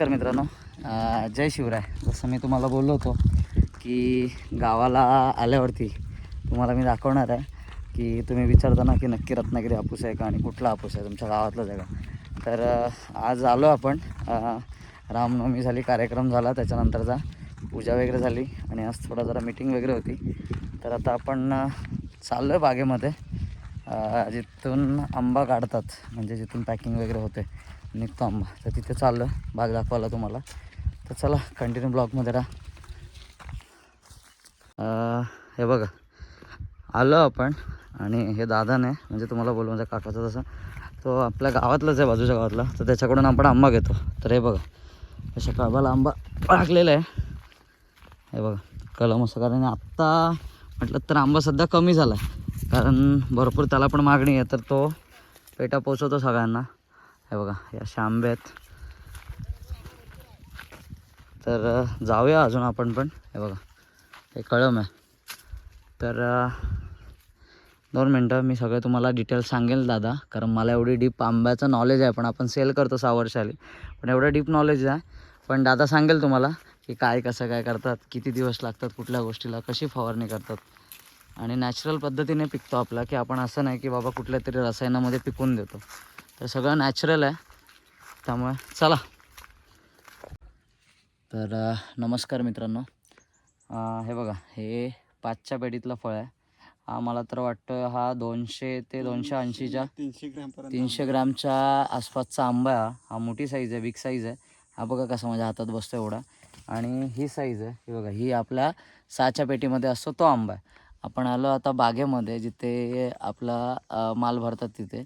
नमस्कार मित्रांनो. जय शिवराय. जसं मी तुम्हाला बोललो होतो की गावाला आल्यावरती तुम्हाला मी दाखवणार आहे की तुम्ही विचारताना की नक्की रत्नागिरी हापूस आहे का आणि कुठला हापूस आहे तुमच्या गावातला जागा तर आज आलो आपण. रामनवमी झाली कार्यक्रम झाला त्याच्यानंतरचा पूजा वगैरे झाली आणि आज थोडा जरा मीटिंग वगैरे होती. तर आता आपण चाललो आहे बागेमध्ये. जिथून आंबा काढतात म्हणजे जिथून पॅकिंग वगैरे होते निघतो आंबा. तर तिथे चाललं भाग दाखवायला तुम्हाला. तर चला कंटिन्यू ब्लॉकमध्ये राहा. हे बघा आलो आपण आणि हे दादाने म्हणजे तुम्हाला बोलू माझ्या म्हणजे काकाचा तसं तो आपल्या गावातलाच आहे बाजूच्या गावातला. तर त्याच्याकडून आपण आंबा घेतो. तर हे बघा अशा कळबाला आंबा टाकलेला आहे. हे बघा कलम असं कारण आत्ता म्हटलं तर आंबा सध्या कमी झाला आहे कारण भरपूर त्याला पण मागणी आहे तर तो पेटा पोचवतो सगळ्यांना. हे बघा या असे तर जाऊया अजून आपण पण. हे बघा हे कळम आहे. तर दोन मिनटं मी सगळं तुम्हाला डिटेल्स सांगेल दादा. कारण मला एवढी डीप आंब्याचं नॉलेज आहे पण आपण सेल करतो सहा वर्षाली पण एवढं डीप नॉलेज आहे. पण दादा सांगेल तुम्हाला की काय कसं काय करतात किती दिवस लागतात कुठल्या गोष्टीला कशी फवारणी करतात. आणि नॅचरल पद्धतीने पिकतो आपला की आपण असं नाही की बाबा कुठल्या तरी रसायनामध्ये पिकून देतो. तर सगळं नॅचरल आहे. त्यामुळे चला. तर नमस्कार मित्रांनो. हे बघा हे पाचच्या पेटीतलं फळ आहे. हा मला तर वाटतं हा दोनशे ते दोनशे ऐंशीच्या तीनशे तीनशे ग्रामच्या आसपासचा आंबा आहे. हा. हा मोठी साईज आहे बिग साईज आहे. हा बघा कसा माझ्या हातात बसतो एवढा. आणि ही साईज आहे. ही बघा ही आपल्या सहाच्या पेटीमध्ये असतो तो आंबा आहे. आपण आलो आता बागेमध्ये जिथे आपला माल भरतात तिथे.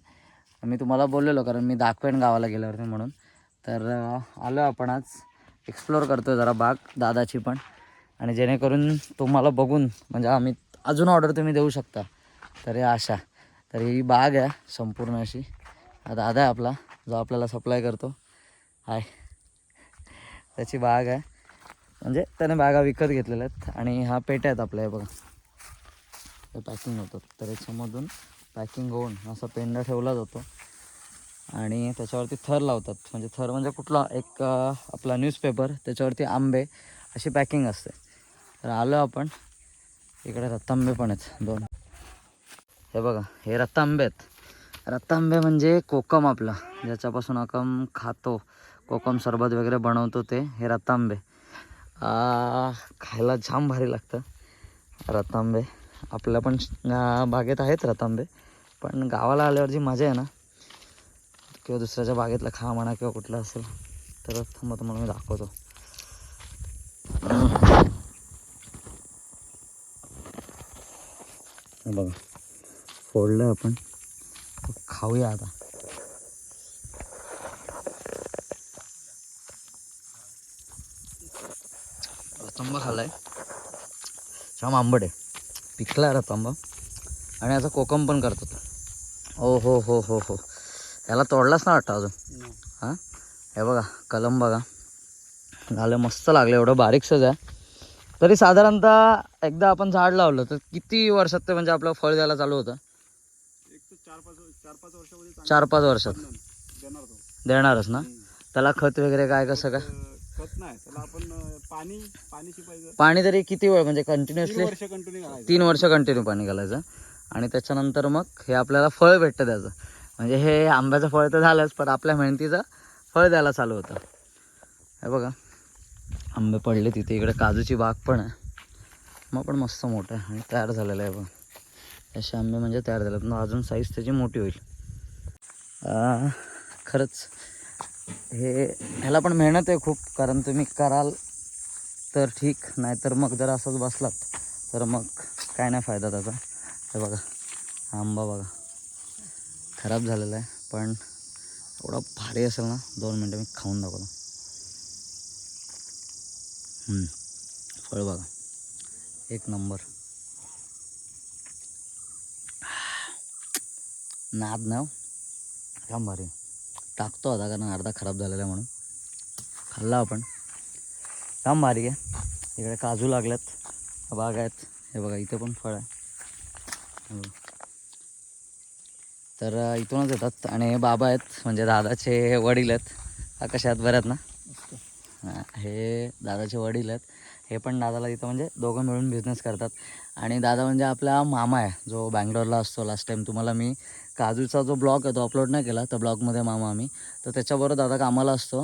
मी तुम्हाला बोललेलो कारण मी दाखवेन गावाला गेल्यावरती म्हणून. तर आलो आपण आज. एक्सप्लोअर करतो जरा बाग दादाची पण. आणि जेणेकरून तुम्हाला बघून म्हणजे आम्ही अजून ऑर्डर तुम्ही देऊ शकता. तर आशा तर ही बाग आहे संपूर्ण अशी. दादा आहे आपला जो आपल्याला सप्लाय करतो. हाय त्याची बाग आहे. म्हणजे त्याने बागा विकत घेतलेल्या आहेत. आणि हा पेट्या आहेत आपल्या बघा. हे पॅकिंग होतं. तर याच्यामधून पॅकिंग होऊन असा पेंडा ठेवला जातो. आणि त्याच्यावरती थर लावतात. म्हणजे थर म्हणजे कुठला? एक आपला न्यूजपेपर त्याच्यावरती आंबे अशी पॅकिंग असते. तर आलो आपण. इकडे रत्तांबे पण आहेत. दोन. हे बघा हे रत्तांबे आहेत. रत्तांबे म्हणजे कोकम आपला. ज्याच्यापासून आपण खातो कोकम सरबत वगैरे बनवतो ते हे रत्तांबे खायला जाम भारी लागतं. रतांबे आपल्या पण बागेत आहेत रतांबे. पण गावाला आल्यावर जी मजा आहे ना. किंवा दुसऱ्याच्या बागेतला खा म्हणा किंवा कुठलं असेल तर थांबा तुम्हाला मी दाखवतो. बघा. फोडलं आपण. खाऊया आता. रतांबा खाल्लाय. छान आंबट आहे. पिकला आहे रतांबा आणि याचा कोकम पण करतात हो हो हो हो हो. याला तोडलाच ना वाटतं अजून. हां? हे बघा कलम बघा. झालं मस्त लागलं एवढं बारीकसंच आहे. तरी साधारणतः एकदा आपण झाड लावलं तर किती वर्षात ते म्हणजे आपलं फळ द्यायला चालू होतं? चार पाच चार पाच वर्षामध्ये चांगलं चार पाच वर्षात. देणारच ना. त्याला खत वगैरे काय कसं काय? खत नाही त्याला आपण पाणी पाणी शिपायचं. पाणी तरी किती वेळ म्हणजे कंटिन्युअसली वर्ष कंटिन्यू घालायचं. तीन वर्ष कंटिन्यू पाणी घालायचं. आणि त्याच्यानंतर मग हे आपल्याला फळ भेटतं त्याचं. म्हणजे हे आंब्याचं फळ तर झालंच पण आपल्या मेहनतीचं फळ द्यायला चालू होतं. हे बघा. आंबे पडले तिथे इकडे काजूची बाग पण आहे. मग पण मस्त मोठं आहे आणि तयार झालेलं आहे बघा. असे आंबे म्हणजे तयार झाले पण अजून साईज त्याची मोठी होईल. खरंच. हे ह्याला पण मेहनत आहे खूप कारण तुम्ही कराल तर ठीक नाहीतर मग जर असंच बसलात तर मग काय नाही फायदा त्याचा. हे बघा आंबा बघा. खराब झालेला आहे पण एवढा भारी असेल ना दोन मिनटं मी खाऊन दाखवतो. फळ बघा. एक नंबर. नाद ना हो. काम भारी. टाकतो आता कारण अर्धा खराब झालेला आहे म्हणून. खाल्ला आपण. काम भारी आहे इकडे काजू लागल्यात. बाग आहेत. हे बघा इथे पण फळ आहे. तर इथूनच येतात. आणि हे बाबा आहेत. म्हणजे दादाचे वडील आहेत. कशा आहेत बऱ्यात ना? हां हे दादाचे वडील आहेत. हे पण दादाला इथं म्हणजे दोघं मिळून बिझनेस करतात. आणि दादा म्हणजे आपला मामा आहे. जो बँगलोरला असतो. लास्ट टाईम तुम्हाला मी काजूचा जो ब्लॉग आहे तो अपलोड नाही केला त्या ब्लॉगमध्ये मामा आम्ही. तर त्याच्याबरोबर दादा कामाला असतो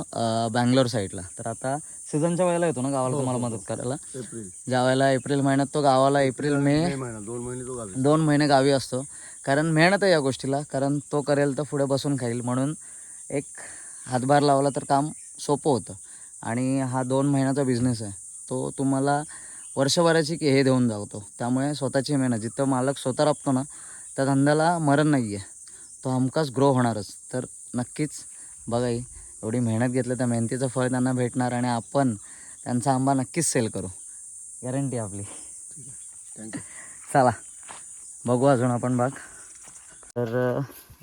बँगलोर साईडला. तर आता सीझनच्या वेळेला येतो ना गावाला तुम्हाला मदत करायला? ज्या वेळेला एप्रिल महिन्यात तो गावाला एप्रिल मे महिना दोन महिने तो गावी दोन महिने गावी असतो. कारण मेहनत आहे या गोष्टीला कारण तो करेल तर पुढे बसून खाईल. म्हणून एक हातभार लावला तर काम सोपं होतं. आणि हा दोन महिन्याचा बिझनेस आहे. तो तुम्हाला वर्षभराची की हे देऊन जावतो त्यामुळे स्वतःची मेहनत जिथं मालक स्वतः राबतो ना त्या धंद्याला मरण नाही आहे तो हमखास ग्रो होणारच. तर नक्कीच बघा ही, एवढी मेहनत घेतली त्या मेहनतीचं फळ त्यांना भेटणार आणि आपण त्यांचा आंबा नक्कीच सेल करू. गॅरंटी आपली. चला बघू अजून आपण बाग. तर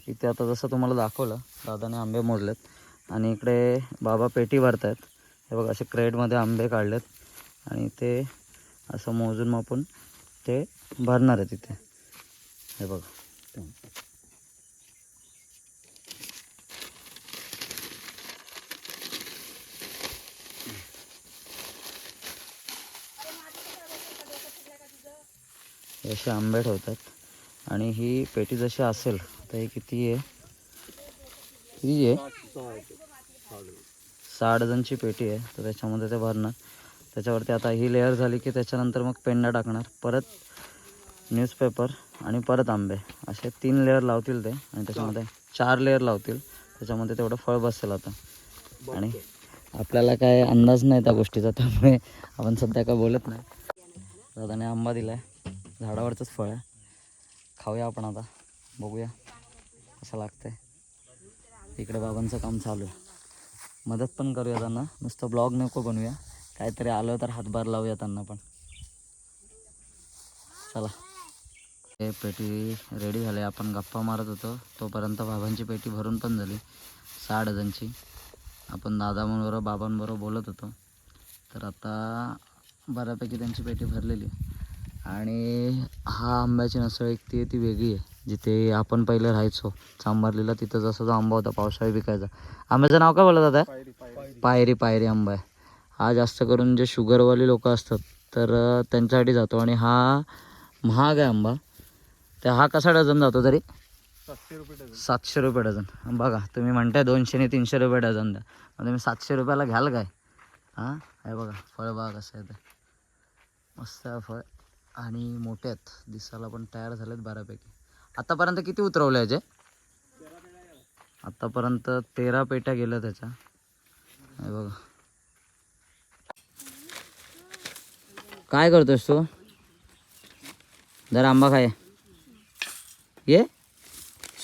इथे आता जसं तुम्हाला दाखवलं दादाने आंबे मोजलेत आणि इकडे बाबा पेटी भरतायत. हे बघा असे क्रेडमध्ये आंबे काढलेत आणि ते असं मोजून मापून ते भरणार आहेत इथे. हे बघा. असे आंबे ठेवतात. आणि ही पेटी जशी असेल तर ही किती आहे? किती आहे? साठ जणची पेटी आहे तर त्याच्यामध्ये ते भरणार. त्याच्यावरती आता ही लेअर झाली की त्याच्यानंतर मग पेंडा टाकणार. परत न्यूजपेपर आणि परत आंबे. असे तीन लेअर लावतील ते आणि त्याच्यामध्ये चार लेअर लावतील. त्याच्यामध्ये तेवढं फळ बसेल आता. आणि आपल्याला काय अंदाज नाही त्या गोष्टीचा त्यामुळे आपण सध्या काय बोलत नाही. दादाने आंबा दिला आहे झाडावरचंच फळ आहे. खाऊया आपण आता. बघूया कसं लागतंय. इकडे बाबांचं काम चालू आहे. मदत पण करूया त्यांना. नुसतं ब्लॉग नको बनवूया. काहीतरी आलं तर हातभार लावूया त्यांना पण. चला. हे पेटी रेडी झाली. आपण गप्पा मारत होतो. तोपर्यंत बाबांची पेटी भरून पण झाली. सहा डझनची. आपण दादाबरोबर बाबांबरोबर बोलत होतो. तर आता बऱ्यापैकी त्यांची पेटी भरलेली आहे. आणि हा आंब्याची नसळ एक ती ती वेगळी आहे. जिथे आपण पहिले राहायचो चांबारलीला तिथं जसा जो आंबा होता पावसाळी विकायचा आंब्याचं नाव काय बोलत आता पायरी पायरी आंबा आहे. हा जास्त करून जे शुगरवाले लोक असतात तर त्यांच्यासाठी जातो. आणि हा महाग आहे आंबा. तर हा कसा डझन जातो तरी? सातशे रुपये डझन. सातशे रुपये डझन. बघा तुम्ही म्हणताय दोनशे आणि तीनशे रुपये डझन. द्या मग तुम्ही सातशे रुपयाला घ्याल काय? हां? हे बघा फळ बघा कसं आहे ते. मस्त आहे फळ. आणि मोठे आहेत. दिसायला पण तयार झालेत बऱ्यापैकी. आतापर्यंत किती उतरवले याचे? आतापर्यंत तेरा पेट्या गेल्या त्याच्या. हे बघा. काय करतोस तू? जर आंबा खाय. ये.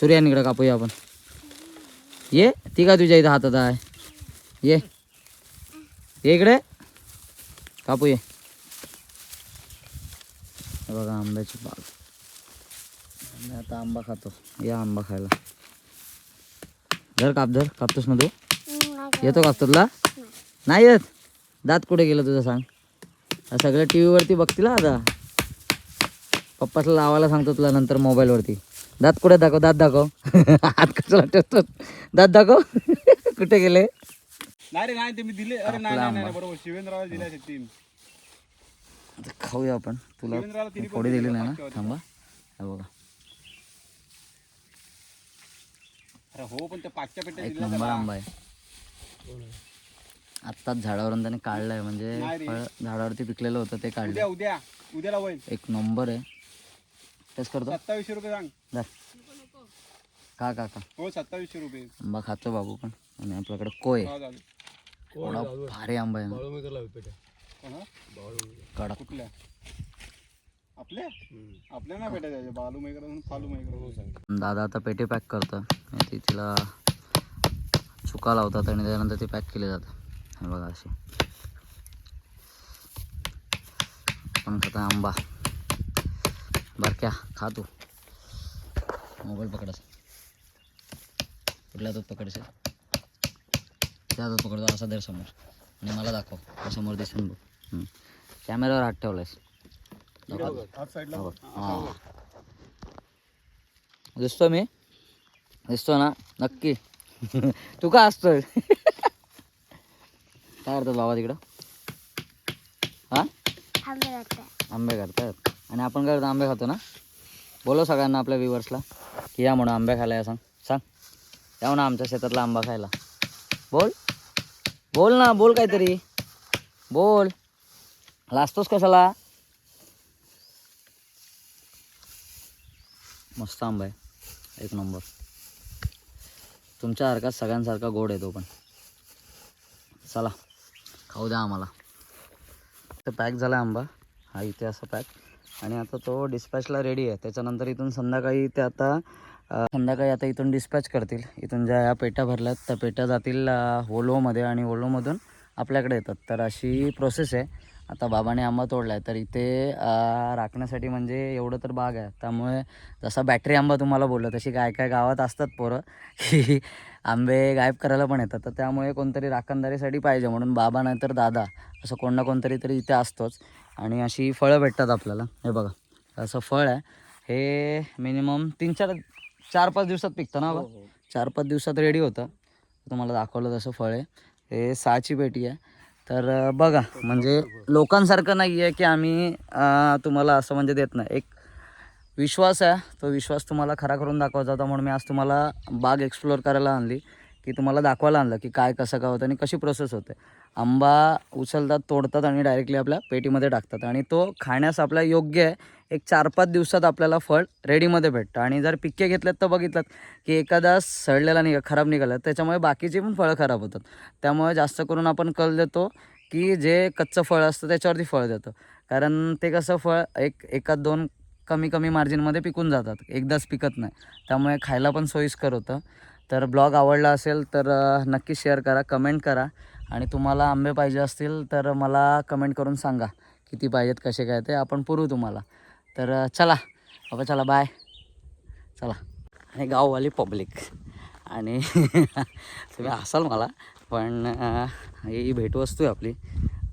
सूर्यानीकडं कापूया आपण. ये. ती का तुझ्या इथं हातात आहे? ये. ये इकडे. कापू ये बघा आंब्याची बाग. आम्ही आता आंबा खातो. या आंबा खायला. धर काप धर. कापतोस ना तू? येतो कापतोतला नाही येत. दात कुठे गेलं तुझं सांग? सगळं टी व्हीवरती बघतील आता. पप्पाला लावायला सांगतो तुला नंतर मोबाईलवरती. दात कुठे दाखव दात दाखव. हात कशाला ठेवतो? दात दाखव. कुठे गेले? नाही रे नाही ते मी दिले. अरे नाही नाही नाही आंबा. बरोबर. शिवेंद्राला दिले असे तीन. आता खाऊया आपण. तुला शिवेंद्राला दिले नाही ना. थांबा. हे बघा. अरे हो पण त्या पाचच्या पेट्या एक दिल्या नंबर. आंबा आहे. आत्ताच झाडावरून त्याने काढलाय. म्हणजे. फळ झाडावरती पिकलेलं होतं ते काढलं उद्या उद्या. उद्याला होईल. एक नंबर आहे. टेस्ट करतो. सत्तावीसशे रुपये सांग. धर. का का का? हो सत्तावीसशे रुपये. आंबा खातो बाबू पण. आणि आपल्याकडे कोय हा झाले एवढा भारी आंबा आहे ना. हा? कडक. कुठल्या? आपल्या? आपल्या नाही भेटायचे त्याचे बालू मैकडे फालू मैकडे दादा आता पेटी पॅक करतं आणि ती तिला चुका लावतात आणि त्यानंतर ती पॅक केली जातं. हे बघा अशी. पण खाता आंबा. बारक्या खा तू. मोबाईल पकडायचा. कुठल्या हातात पकडायचं? त्या हातात पकडतो असा दर समोर. आणि मला दाखव त्या समोर दिसून बघ. कॅमेऱ्यावर हात ठेवलायस. हो. दिसतो मी? दिसतो ना? नक्की. तू का असतोय काय करतात बाबा तिकडं? हां? आंबे करतात? आणि आपण काय करतो आंबे खातो ना? बोलो सगळ्यांना आपल्या व्ह्युअर्सला की या म्हणून आंबे खायला या सांग. सांग. या म्हणा आमच्या शेतातला आंबा खायला. बोल. बोल ना बोल काहीतरी. बोल. लाजतोस कशाला? मस्त आंबा आहे. एक नंबर. तुमच्यासारखा सगळ्यांसारखा गोड आहे तो पण. चला खाऊ द्या आम्हाला. तर पॅक झाला आंबा. हा इथे असा पॅक. आणि आता तो डिस्पॅचला रेडी आहे. त्याच्यानंतर इथून संध्याकाळी ते आता संध्याकाळी आता इथून डिस्पॅच करतील. इथून ज्या या पेट्या भरल्यात त्या पेट्या जातील होलोमध्ये आणि होलोमधून आपल्याकडे येतात. तर अशी प्रोसेस आहे. आता बाबाने आंबा तोडला आहे तर इथे राखण्यासाठी म्हणजे एवढं तर बाग आहे. त्यामुळे जसा बॅटरी आंबा तुम्हाला बोललो तशी काय काय गावात असतात पोरं की आंबे गायब करायला पण येतात. तर त्यामुळे कोणतरी राखणदारीसाठी पाहिजे. म्हणून बाबा नाहीतर दादा असं कोण ना कोणतरी तरी इथे असतोच. आणि अशी फळं भेटतात आपल्याला. हे बघा असं फळ आहे. हे मिनिमम तीन चार चार पाच दिवसात पिकतं ना बा चार पाच दिवसात रेडी होतं. तुम्हाला दाखवलं तसं फळ आहे. हे सहाची पेटी आहे. तर बघा म्हणजे लोकांसारखं नाही आहे की आम्ही तुम्हाला असं म्हणजे देत नाही. एक विश्वास आहे. तो विश्वास तुम्हाला खरा करून दाखवायचा होता म्हणून मी आज तुम्हाला बाग एक्सप्लोअर करायला आणली. की तुम्हाला दाखवायला आणलं की काय कसं काय होतं आणि कशी प्रोसेस होते. आंबा उचलतात तोडतात आणि डायरेक्टली आपल्या पेटीमध्ये टाकतात. आणि तो खाण्यास आपल्या योग्य आहे. एक चार पाच दिवसात आपल्याला फळ रेडीमध्ये भेटतं. आणि जर पिके घेतलेत तर बघितलं की एखादा सडलेला निघा खराब निघाला त्याच्यामुळे बाकीची पण फळं खराब होतात. त्यामुळे जास्त करून आपण कल देतो की जे कच्चं फळ असतं त्याच्यावरती फळ देतो. कारण ते कसं फळ एक एकात दोन कमी कमी मार्जिनमध्ये पिकून जातात. एकदाच पिकत नाही. त्यामुळे खायला पण सोयीस्कर होतं. तर ब्लॉग आवडला असेल तर नक्की शेअर करा कमेंट करा. आणि तुम्हाला आंबे पाहिजे असतील तर मला कमेंट करून सांगा किती पाहिजेत कसे काय ते. आपण पुरवू तुम्हाला. तर चला. बाबा चला बाय. चला. आणि गाववाली पब्लिक. आणि तुम्ही असाल मला पण ही भेटवस्तू आहे आपली.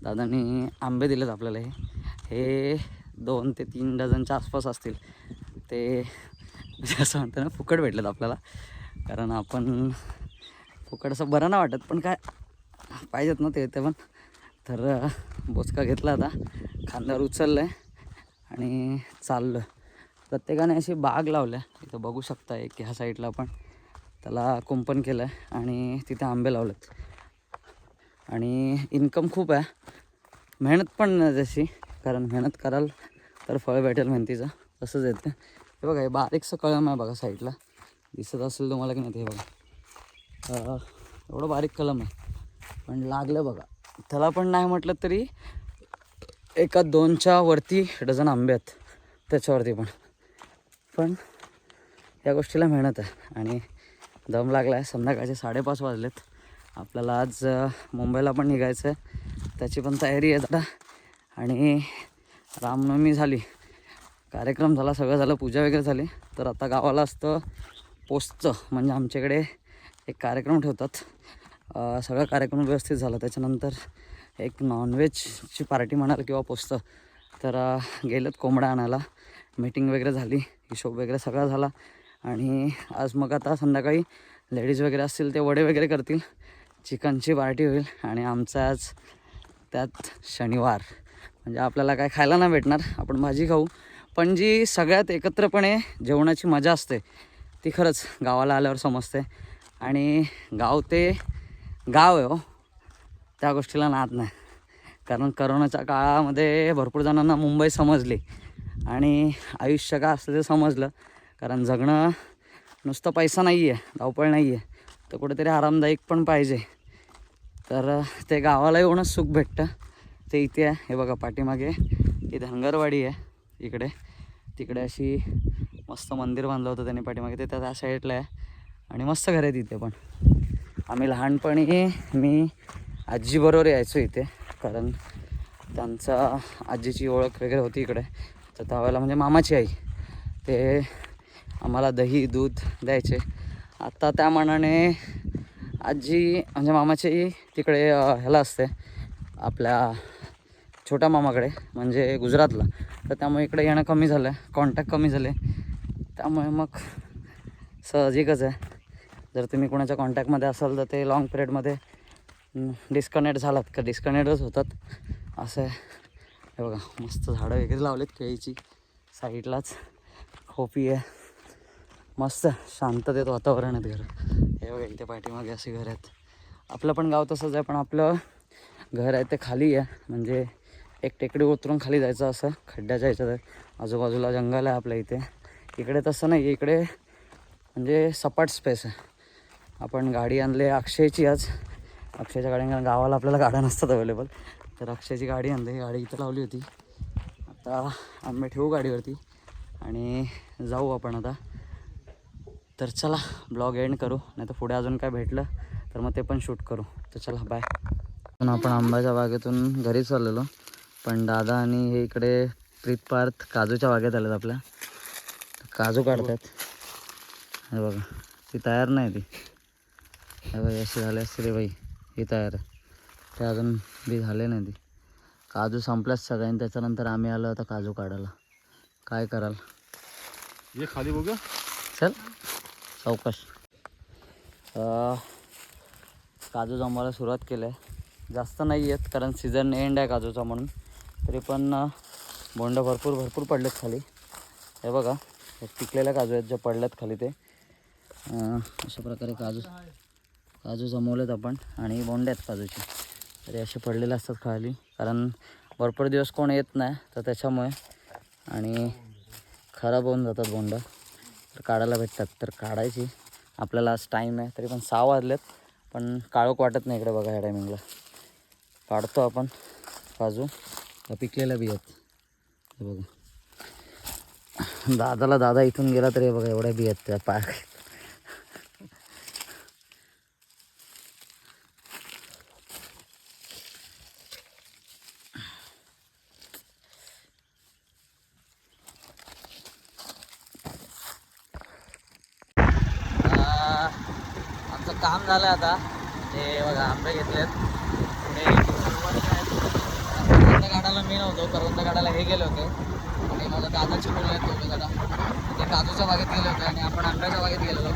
दादानी आंबे दिलेत आपल्याला हे. हे दोन ते तीन डझनच्या आसपास असतील. ते असं म्हणतं ना फुकट भेटलेत आपल्याला. कारण आपण फुकट असं बरं नाही वाटत पण काय पाहिजेत ना ते पण. तर बोचका घेतला आता. खांद्यावर उचललं आहे आणि चाललं. प्रत्येकाने अशी बाग लावल्या. इथं बघू शकता एक ह्या साईडला पण. त्याला कुंपण केलं आहे आणि तिथे आंबे लावलेत. आणि इन्कम खूप आहे. मेहनत पण नाही जशी कारण मेहनत कराल तर फळ भेटेल मेहनतीचं तसंच येतं हे बघा हे बारीकसं कळम आहे बघा साईडला. दिसत असेल तुम्हाला की नाही ते बघा. एवढं बारीक कलम आहे. पण लागलं बघा. त्याला पण नाही म्हटलं तरी एका दोनच्या वरती डझन आंबे आहेत. त्याच्यावरती पण. पण या गोष्टीला मेहनत आहे. आणि दम लागला आहे संध्याकाळचे साडेपाच वाजलेत. आपल्याला आज मुंबईला पण निघायचं आहे. त्याची पण तयारी आहे आता. आणि रामनवमी झाली. कार्यक्रम झाला. सगळं झालं. पूजा वगैरे झाली. तर आता गावाला असतं. पोस्टचं म्हणजे आमच्याकडे एक कार्यक्रम ठेवतात. सगळा कार्यक्रम व्यवस्थित झाला. त्याच्यानंतर एक नॉनव्हेजची पार्टी म्हणाल किंवा पोचतं तर गेलत कोंबडा आणायला. मीटिंग वगैरे झाली हिशोब वगैरे सगळा झाला. आणि आज मग आता संध्याकाळी लेडीज वगैरे असतील ते वडे वगैरे करतील. चिकनची पार्टी होईल. आणि आमचा आज त्यात शनिवार. म्हणजे आपल्याला काय खायला नाही भेटणार. आपण भाजी खाऊ. पण जी सगळ्यात एकत्रपणे जेवणाची मजा असते ती खरंच गावाला आल्यावर समजते. आणि गाव ते गाव आहे हो. त्या गोष्टीला नाद नाही. कारण करोनाच्या काळामध्ये भरपूर जणांना मुंबई समजली. आणि आयुष्य का असतं ते समजलं. कारण जगणं नुसतं पैसा नाही आहे धावपळ नाही आहे तर कुठेतरी आरामदायक पण पाहिजे. तर ते गावाला येऊनच सुख भेटतं. ते इथे आहे. हे बघा पाठीमागे. ही धनगरवाडी आहे. इकडे. तिकडे अशी मस्त मंदिर बांधलं होतं त्यांनी पाठीमागे ते त्या साईडला आहे. आणि मस्त घर आहे तिथे पण. आम्ही लहानपणी मी आजीबरोबर यायचो इथे कारण त्यांचा आजीची ओळख वगैरे होती इकडे. तर त्यावेळेला म्हणजे मामाची आई ते आम्हाला दही दूध द्यायचे. आत्ता त्या मानाने आजी म्हणजे मामाची तिकडे ह्याला असते आपल्या छोट्या मामाकडे म्हणजे गुजरातला. तर त्यामुळे इकडे येणं कमी झालं आहे कॉन्टॅक्ट कमी झाले. त्यामुळे मग साहजिकच आहे. जर तुम्ही कोणाच्या कॉन्टॅक्टमध्ये असाल तर ते लाँग पिरियडमध्ये डिस्कनेक्ट झालात का? डिस्कनेक्टच होतात. असं आहे. हे बघा मस्त झाडं वगैरे लावलेत केळीची. साईडलाच खोपी आहे. मस्त शांततेत वातावरण आहेत घर. हे बघा इथे पाठीमागे असे घर आहेत. आपलं पण गाव तसंच आहे पण आपलं घर आहे ते खाली आहे. म्हणजे एक टेकडी उतरून खाली जायचं असं खड्ड्याच्या ह्याच्यात आजूबाजूला जंगल आहे आपल्या इथे. इकडे तसं नाही इकडे म्हणजे सपाट स्पेस आहे. आपण गाडी आणली अक्षयची आज. अक्षयच्या गाड्या गावाला आपल्याला गाड्या नसतात अवेलेबल तर अक्षयची गाडी आणली गाडी इथं लावली होती. आता आंबे ठेवू गाडीवरती आणि जाऊ आपण आता. तर चला ब्लॉग एंड करू. नाही तर पुढे अजून काय भेटलं तर मग ते पण शूट करू. तर चला बाय पण आपण आंब्याच्या बागेतून घरी चाललेलो पण दादा आणि हे इकडे प्रीत पार्थ काजूच्या बागेत आलेत आपल्या. काजू काढतात. हे बघा ती तयार नाही ती. हे बघा अशी झाली असते रे बाई ही तयार. आहे ते अजून बी झाले नाही ती. काजू संपल्याच सगळ्यांनी त्याच्यानंतर आम्ही आलो आता काजू काढायला. काय कराल? ये खाली बघ चल चौकश. अं, काजू जमवायला सुरुवात केली आहे. जास्त नाही आहेत कारण सीझन एंड आहे काजूचा म्हणून. तरी पण बोंड भरपूर भरपूर पडलेत खाली. हे बघा. हे पिकलेल्या काजू आहेत जे पडल्यात खाली ते. अशा प्रकारे काजू काजू जमवलेत आपण आणि बोंडे आहेत काजूचे. तरी असे पडलेले असतात खाली कारण भरपूर दिवस कोण येत नाही तर त्याच्यामुळे आणि खराब होऊन जातात बोंड. तर काढायला भेटतात तर काढायची. आपल्याला आज टाईम आहे तरी पण सहा वाजलेत पण काळोख वाटत नाही इकडे बघा ह्या टायमिंगला काढतो आपण काजू पिकलेल्या बी आहेत. बघा. दादाला दादा इथून गेला तरी बघा एवढ्या बी आहेत त्या पाय आमचं काम झालं आता. ते बघा आंबे घेतलेत. पुढे करवंद काढायला मी नव्हतो करवंद काढायला हे गेले होते. आणि माझ्या दादाची मुलं आहेत दोघे जरा. ते काजूच्या बागेत गेले होते आणि आपण आंब्याच्या बागेत गेलेलो.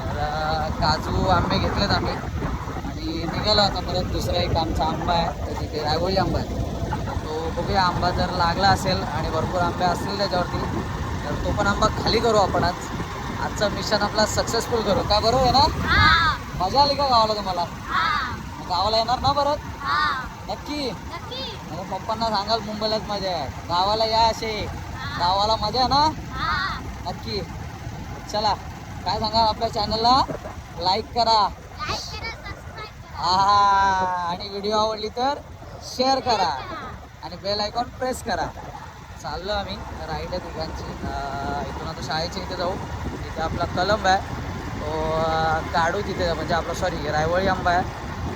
तर काजू आंबे घेतलेत आम्ही. आणि निघालो आता परत दुसरा एक आमचा आंबा आहे. तर तिथे रायवळी आंबा आहे. तो बघूया आंबा जर लागला असेल आणि भरपूर आंबे असतील त्याच्यावरती तर तो पण आंबा खाली करू आपण आज. आजचं मिशन आपला सक्सेसफुल करू. काय बरोबर आहे ना मजा आली का गावाला तुम्हाला? गावाला येणार ना परत? नक्की. पप्पांना सांगाल मुंबईलाच मजा आहे. गावाला या असे. गावाला मजा आहे ना? नक्की. चला काय सांगाल आपल्या चॅनलला लाईक करा. हा आणि व्हिडिओ आवडली तर शेअर करा. आणि बेल आयकॉन प्रेस करा. चाललो आम्ही. राईड आहे इथून आता शाळेच्या इथे जाऊ. तिथे आपला कलंब आहे. तो काढू तिथे म्हणजे आपला सॉरी रायवळी आंबा आहे.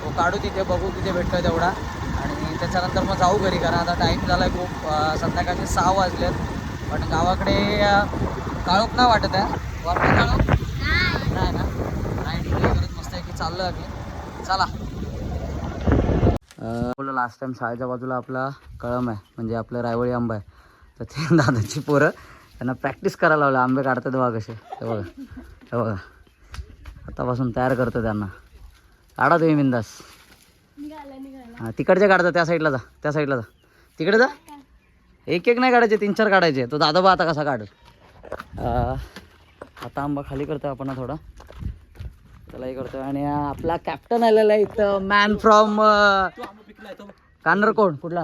तो काढू तिथे बघू तिथे भेटतो तेवढा. आणि त्याच्यानंतर मग जाऊ घरी कारण आता टाईम झाला आहे खूप संध्याकाळचे सहा वाजलेत. पण गावाकडे काळोख नाही वाटत आहे. वाटतं काळोख? नाही ना. नाही डिग्री करत मस्त आहे की चाललं आम्ही. चला. बोला लास्ट टाइम शाळेच्या बाजूला आपला कळम आहे म्हणजे आपलं रायवळी आंबा आहे. तर ते दादाची पोरं त्यांना प्रॅक्टिस करायला लावलं. आंबे काढतात बघा कसे. हे बघा. हे बघा. आतापासून तयार करतो त्यांना. काढा तुम्ही बिंदास. हां तिकडच्या काढता त्या साईडला जा त्या साईडला जा. तिकडे जा. एक एक नाही काढायचे तीन चार काढायचे. तो दादा बा आता कसा काढेल. आता आंबा खाली करतो आपण थोडा. त्याला हे करतो आणि आपला कॅप्टन आलेला आहे इथं मॅन फ्रॉम कानर कोण? कुठला?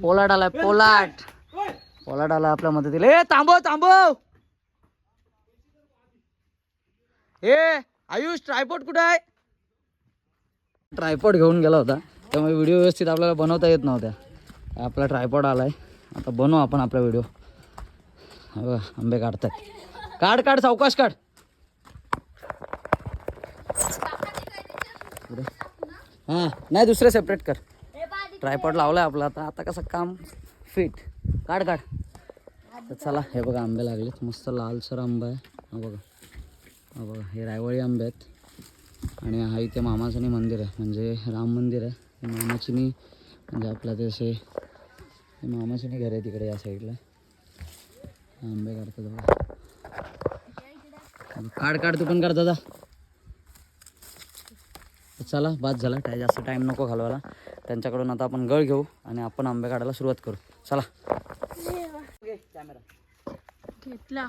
पोलाट आलाय पोलाट. पोलाट आला आपल्या मदतीला. ए थांबव थांबव ए आयुष ट्रायपॉड कुठे आहे? ट्रायपॉड घेऊन गेला होता. त्यामुळे व्हिडिओ व्यवस्थित आपल्याला बनवता येत नव्हत्या. आपला ट्रायपॉड आला आहे आता बनवू आपण आपला व्हिडिओ. बघा आंबे काढतात. काढ काढ सावकाश काढ. हां नाही दुसरे सेपरेट कर. ट्रायपॉड लावलाय आपला आता. आता कसं काम? फिट काढ काढ. तर चला हे बघा आंबे लागलेत. मस्त लालसर आंबा आहे. हा बघा. हा बघा हे रायवळी आंबे आहेत. आणि हा इथे मामाचणी मंदिर आहे म्हणजे राम मंदिर आहे. हे म्हणजे आपला तसे असे घर आहे तिकडे या साईडला. आंबे काढतो बघा काढ काढ तू पण कर दादा. चला बाद झाला. काय जास्त टाईम नको घालवायला. त्यांच्याकडून आता आपण गळ घेऊ आणि आपण आंबे काढायला सुरुवात करू. चला. कॅमेरा घेतला.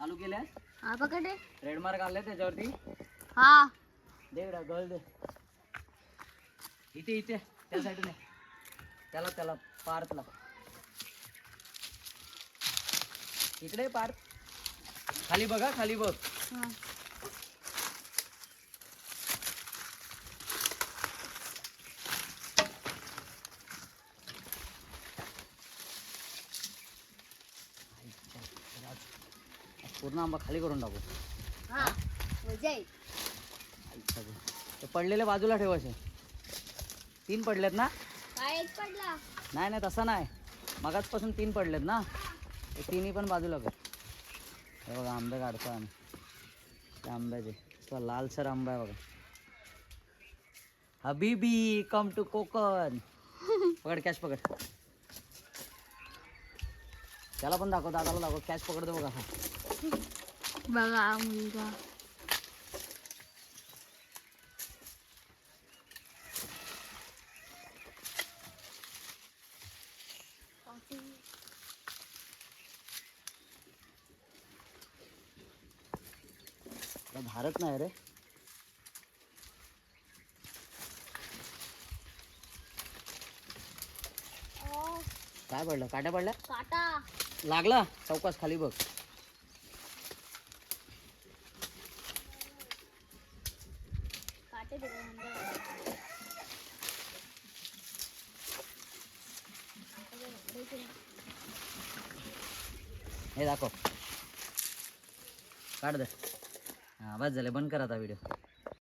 चालू केले हा पकडे ट्रेडमार्क आले त्याच्यावरती? हा. दे इकडं, गळ दे. इथे इथे. त्या साईडने त्याला त्याला पार्थला इकडे पार्थ खाली बघा खाली बघ. पूर्ण आंबा खाली करून टाकू. हा मजा येईल. ते पडलेले बाजूला ठेवायचे तीन पडलेत ना? काय एक पडला. नाही नाही तसं नाही. मगाचपासून तीन पडलेत ना? ते तिन्ही पण बाजूला कर. हे बघा आंबे काढतो आम्ही. त्या आंब्याचे. तो लालसर आंबा आहे बघा. हबीबी कम टू कोकण. पकड कॅश पकड. त्याला पण दाखव दादाला दाखव. कॅश पकडतो बघा. हा बघा मुलगा धारच नाही रे काय पडलं काट्या पडल्या काटा लागला चौकास खाली बघ काटे दिले आवाज झाले बंद करा आता व्हिडिओ